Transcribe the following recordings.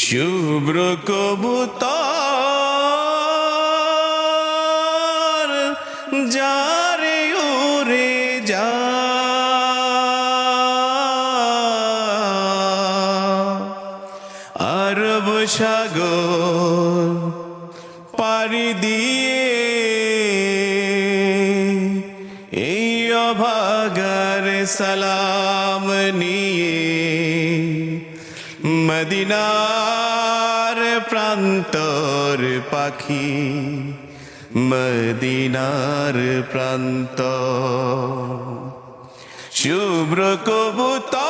শুভ্র কবুতর যারে উড়ে যা। আরব সাগর পাড়ি দিয়ে এই অভাগার সালাম নিয়ে মদিনার প্রান্তর পাখি মদিনার প্রান্ত শুভ্র কবুতর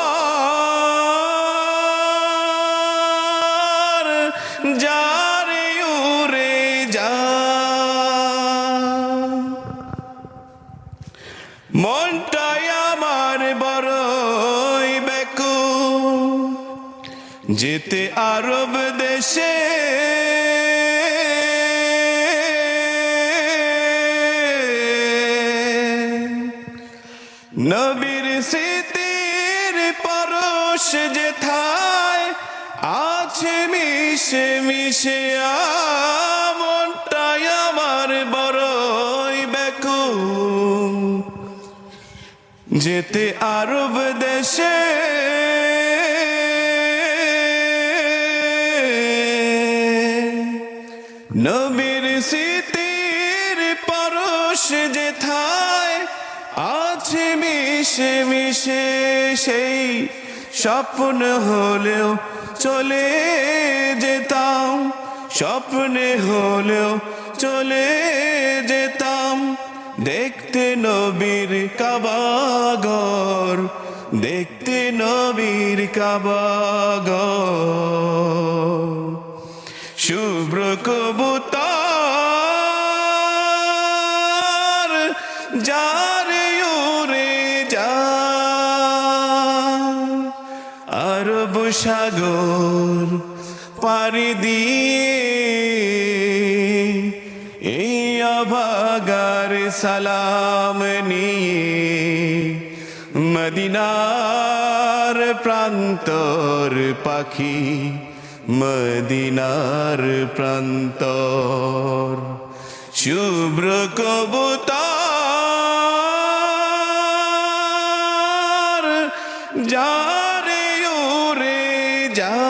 যারে উড়ে যা। মনটাই যেতে আরব দেশে। নবীর স্মৃতির পরশ যেথায় আছে মিশে মিশে মনটাই আমার বড়ই বেকুম যেতে আরব দেশে নবীর স্মৃতির পরশ যে যেথায় আছে মিশে মিশে সেই স্বপ্ন হলেও চলে যেতাম, স্বপ্নে হলেও চলে যেতাম। দেখতে নবীর কাবাগর, দেখতে নবীর কাবাগর। শুভ্র কবুতর, যারে উড়ে যা। আরব সাগর পাড়ি দিয়ে এই অভাগার সালাম নিয়ে মদিনার প্রান্তর পাখি মদিনার প্রান্ত শুভ্র কবুতার যারে ওরে যা